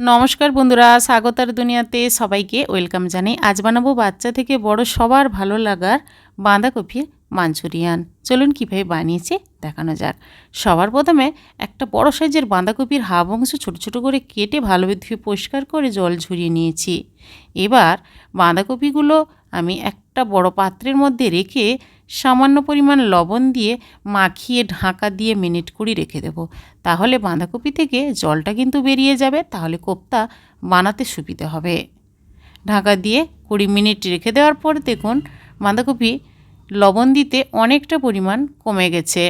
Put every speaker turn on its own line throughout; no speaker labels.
নমস্কার বন্ধুরা, স্বাগতার দুনিয়াতে সবাইকে ওয়েলকাম জানাই। আজ বানাবো বাচ্চা থেকে বড় সবার ভালো লাগার বাঁধাকপির মাঞ্চুরিয়ান। চলুন কীভাবে বানিয়েছি দেখানো যাক। সবার প্রথমে একটা বড় সাইজের বাঁধাকপির হাফ অংশ ছোটো ছোটো করে কেটে ভালোভাবে ধুয়ে পরিষ্কার করে জল ঝরিয়ে নিয়েছি। এবার বাঁধাকপিগুলো আমি একটা বড় পাত্রের মধ্যে রেখে সামান্য পরিমাণ লবণ দিয়ে মাখিয়ে ঢাকা দিয়ে মিনিট কুড়ি রেখে দেব। তাহলে বাঁধাকপি থেকে জলটা কিন্তু বেরিয়ে যাবে, তাহলে কোপ্তা বানাতে সুবিধে হবে। ঢাকা দিয়ে কুড়ি মিনিট রেখে দেওয়ার পর দেখুন, বাঁধাকপি লবণ দিতে অনেকটা পরিমাণ কমে গেছে।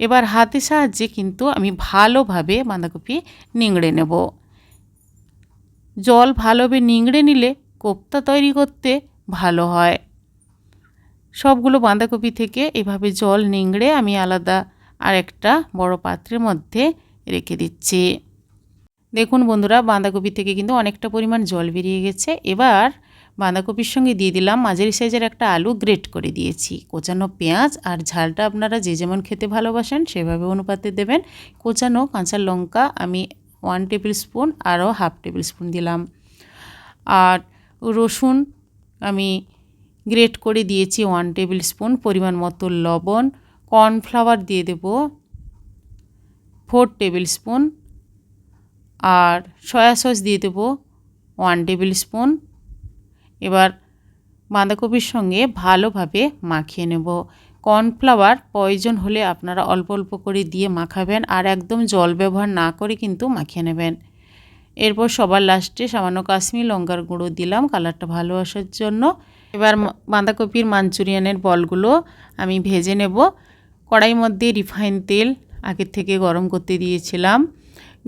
এবার হাতের সাহায্যে কিন্তু আমি ভালোভাবে বাঁধাকপি নিংড়ে নেব। জল ভালোভাবে নিংড়ে নিলে কোপ্তা তৈরি করতে ভালো হয়। সবগুলো বাঁধাকপি থেকে এভাবে জল নিংড়ে আমি আলাদা আর একটা বড় পাত্রের মধ্যে রেখে দিচ্ছি। দেখুন বন্ধুরা, বাঁধাকপি থেকে কিন্তু অনেকটা পরিমাণ জল বেরিয়ে গেছে। এবার বাঁধাকপির সঙ্গে দিয়ে দিলাম মাঝারি সাইজের একটা আলু গ্রেট করে দিয়েছি। কোচানো পেঁয়াজ আর ঝালটা আপনারা যে যেমন খেতে ভালোবাসেন সেভাবে অনুপাতে দেবেন। কোচানো কাঁচা লঙ্কা আমি ওয়ান টেবিল স্পুন আরও হাফ টেবিল স্পুন দিলাম। আর রসুন আমি গ্রেট করে দিয়েছি ওয়ান টেবিল স্পুন পরিমাণ মতো লবণ, কর্নফ্লাওয়ার দিয়ে দেব ফোর টেবিল স্পুন, আর সয়া সস দিয়ে দেব ওয়ান টেবিল স্পুন। এবার বাঁধাকপির সঙ্গে ভালোভাবে মাখিয়ে নেব। কর্নফ্লাওয়ার প্রয়োজন হলে আপনারা অল্প অল্প করে দিয়ে মাখাবেন আর একদম জল ব্যবহার না করে কিন্তু মাখিয়ে নেবেন। এরপর সবার লাস্টে সামান্য কাশ্মীর লঙ্কার গুঁড়ো দিলাম, কালারটা ভালো আসার জন্য। এবার বাঁধাকপির মাঞ্চুরিয়ানের বলগুলো আমি ভেজে নেব। কড়াই মধ্যে রিফাইন তেল আগের থেকে গরম করতে দিয়েছিলাম।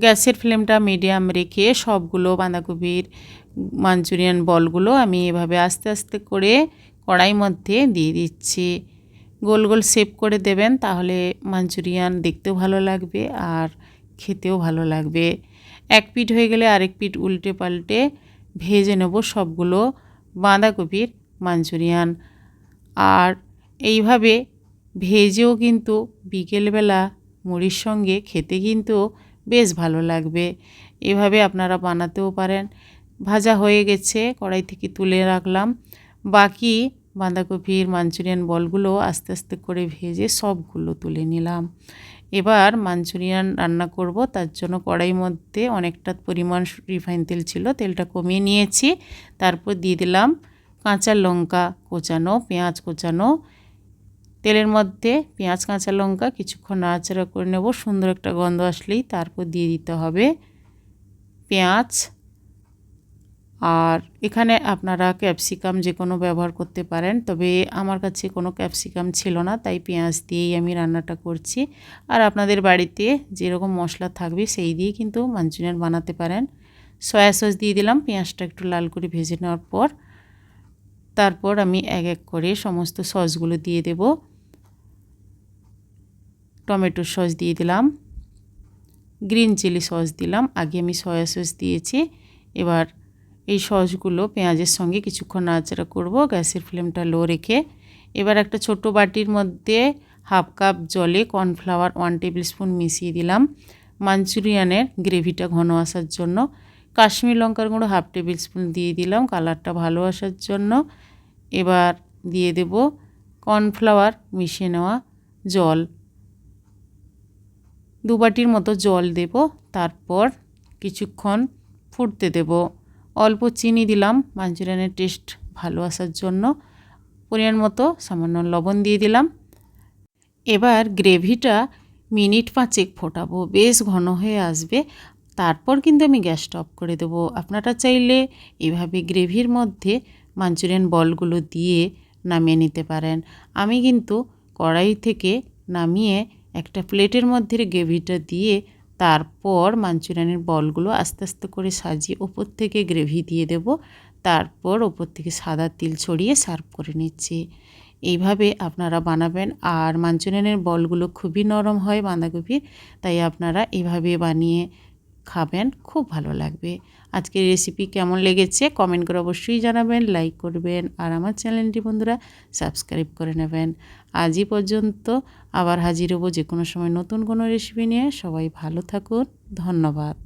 গ্যাসের ফ্লেমটা মিডিয়াম রেখে সবগুলো বাঁধাকপির মাঞ্চুরিয়ান বলগুলো আমি এভাবে আস্তে আস্তে করে কড়াই মধ্যে দিয়ে দিচ্ছি। গোল গোল শেপ করে দেবেন তাহলে মাঞ্চুরিয়ান দেখতেও ভালো লাগবে আর খেতেও ভালো লাগবে। এক পিঠ হয়ে গেলে আরেক পিঠ উল্টে পাল্টে ভেজে নেব সবগুলো বাঁধাকপির মাঞ্চুরিয়ান। আর এইভাবে ভেজেও কিন্তু বিকেলবেলা মুড়ির সঙ্গে খেতে কিন্তু বেশ ভালো লাগবে। এভাবে আপনারা বানাতেও পারেন। ভাজা হয়ে গেছে, কড়াই থেকে তুলে রাখলাম। বাকি বাঁধাকপির মাঞ্চুরিয়ান বলগুলো আস্তে আস্তে করে ভেজে সবগুলো তুলে নিলাম। এবার মাঞ্চুরিয়ান রান্না করব, তার জন্য কড়াই মধ্যে অনেকটা পরিমাণ রিফাইন তেল ছিল, তেলটা কমিয়ে নিয়েছি। তারপর দিয়ে দিলাম কাঁচা লঙ্কা কোচানো, পেঁয়াজ কোচানো। তেলের মধ্যে পেঁয়াজ, কাঁচা লঙ্কা কিছুক্ষণ নাড়াচাড়া করে নেব। সুন্দর একটা গন্ধ আসলেই তারপর দিয়ে দিতে হবে পেঁয়াজ। আর এখানে আপনারা ক্যাপসিকাম যে কোনো ব্যবহার করতে পারেন, তবে আমার কাছে কোনো ক্যাপসিকাম ছিল না, তাই পেঁয়াজ দিয়েই আমি রান্নাটা করছি। আর আপনাদের বাড়িতে যেরকম মশলা থাকবে সেই দিয়ে কিন্তু মাঞ্চুরিয়ান বানাতে পারেন। সয়া সস দিয়ে দিলাম, পেঁয়াজটা একটু লাল করে ভেজে নেওয়ার পর। তারপর আমি এক এক করে সমস্ত সসগুলো দিয়ে দেব। টমেটো সস দিয়ে দিলাম। গ্রিন চিলি সস দিলাম। আগে আমি সয়া সস দিয়েছি। এবার এই সসগুলো পেঁয়াজের সঙ্গে কিছুক্ষণ নাড়াচাড়া করব। গ্যাসের ফ্লেমটা লো রেখে এবার একটা ছোট বাটির মধ্যে হাফ কাপ জলে কর্নফ্লাওয়ার ওয়ান টেবিল স্পুন মিশিয়ে দিলাম। মাঞ্চুরিয়ানের গ্রেভিটা ঘন আসার জন্য কাশ্মীর লঙ্কার গুঁড়ো হাফ টেবিল স্পুন দিয়ে দিলাম, কালারটা ভালো আসার জন্য। এবার দিয়ে দেব কর্নফ্লাওয়ার মিশিয়ে নেওয়া জল। দু বাটির মতো জল দেব, তারপর কিছুক্ষণ ফুটতে দেব। অল্প চিনি দিলাম মাঞ্চুরিয়ানের টেস্ট ভালো আসার জন্য। পরিমাণ মতো সামান্য লবণ দিয়ে দিলাম। এবার গ্রেভিটা মিনিট পাঁচেক ফোটাবো, বেশ ঘন হয়ে আসবে। তারপর কিন্তু আমি গ্যাসটা অফ করে দেবো। আপনারা চাইলে এভাবে গ্রেভির মধ্যে মাঞ্চুরিয়ান বলগুলো দিয়ে নামিয়ে নিতে পারেন। আমি কিন্তু কড়াই থেকে নামিয়ে একটা প্লেটের মধ্যে গ্রেভিটা দিয়ে তারপর মাঞ্চুরিয়ানের বলগুলো আস্তে আস্তে করে সাজিয়ে ওপর থেকে গ্রেভি দিয়ে দেব। তারপর ওপর থেকে সাদা তিল ছড়িয়ে সার্ভ করে নিচ্ছি। এইভাবে আপনারা বানাবেন আর মাঞ্চুরিয়ানের বলগুলো খুবই নরম হয় বাঁধাকপির, তাই আপনারা এভাবে বানিয়ে খাবেন, খুব ভালো লাগবে। আজকের রেসিপি কেমন লেগেছে কমেন্ট করে অবশ্যই জানাবেন লাইক করবেন আর আমার চ্যানেলটি বন্ধুরা সাবস্ক্রাইব করে নেবেন। আজই পর্যন্ত আবার হাজির হব যে কোনো সময় নতুন কোনো রেসিপি নিয়ে। সবাই ভালো থাকুন, ধন্যবাদ।